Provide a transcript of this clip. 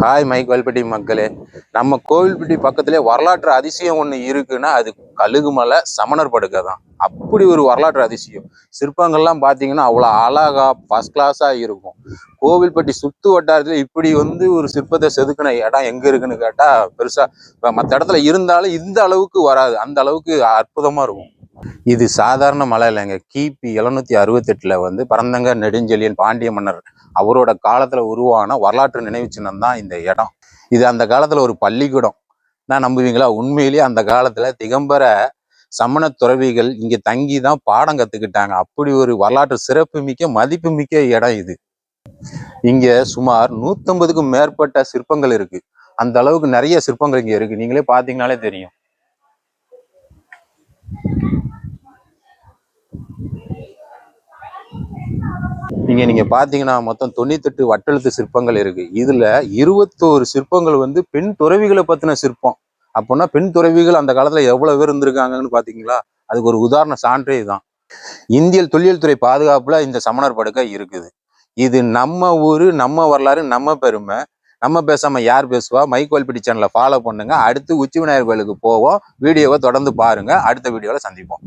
Hi my Kovilpatti மக்களே. நம்ம கோவில்பட்டி பக்கத்திலே வரலாற்று அதிசயம் ஒன்று இருக்குன்னா அது கழுகுமலை சமணர் படுக்கை தான். அப்படி ஒரு வரலாற்று அதிசயம். சிற்பங்கள்லாம் பார்த்தீங்கன்னா அவ்வளோ அழகா ஃபஸ்ட் கிளாஸாக இருக்கும். கோவில்பட்டி சுத்து வட்டாரத்தில் இப்படி வந்து ஒரு சிற்பத்தை செதுக்கின இடம் எங்கே இருக்குன்னு கேட்டால் பெருசாக மற்ற இடத்துல இருந்தாலும் இந்த அளவுக்கு வராது. அந்த அளவுக்கு அற்புதமாக இருக்கும். இது சாதாரண மலை இல்லைங்க. கிபி எழுநூத்தி அறுபத்தெட்டுல வந்து பரந்தங்க நெடுஞ்செழியன் பாண்டிய மன்னர் அவரோட காலத்துல உருவான வரலாற்று நினைவு சின்னம் தான் இந்த இடம். இது அந்த காலத்துல ஒரு பள்ளிக்கூடம். நான் நம்புவீங்களா? உண்மையிலேயே அந்த காலத்துல திகம்பர சமண துறவிகள் இங்க தங்கி தான் பாடம் கத்துக்கிட்டாங்க. அப்படி ஒரு வரலாற்று சிறப்பு மிக்க மதிப்பு மிக்க இடம் இது. இங்க சுமார் நூத்தம்பதுக்கும் மேற்பட்ட சிற்பங்கள் இருக்கு. அந்த அளவுக்கு நிறைய சிற்பங்கள் இங்க இருக்கு. நீங்களே பாத்தீங்கன்னாலே தெரியும். நீங்கள் நீங்கள் பார்த்தீங்கன்னா மொத்தம் தொண்ணூத்தெட்டு வட்டெழுத்து சிற்பங்கள் இருக்குது இதில் இருபத்தோரு சிற்பங்கள் வந்து பெண் துறவிகளை பற்றின சிற்பம். அப்போன்னா பெண் துறவிகள் அந்த காலத்தில் எவ்வளவு பேர் இருந்திருக்காங்கன்னு பார்த்தீங்களா? அதுக்கு ஒரு உதாரண சான்றே தான் இந்தியல் தொழில் துறை பாதுகாப்பில் இந்த சமணர் படுக்கை இருக்குது. இது நம்ம ஊர் நம்ம வரலாறு நம்ம பெருமை. நம்ம பேசாமல் யார் பேசுவா? மைக்கோல்பிடி சேனலை ஃபாலோ பண்ணுங்க. அடுத்து உச்சி விநாயகர் கோயிலுக்கு போவோம். வீடியோவை தொடர்ந்து பாருங்க. அடுத்த வீடியோவில் சந்திப்போம்.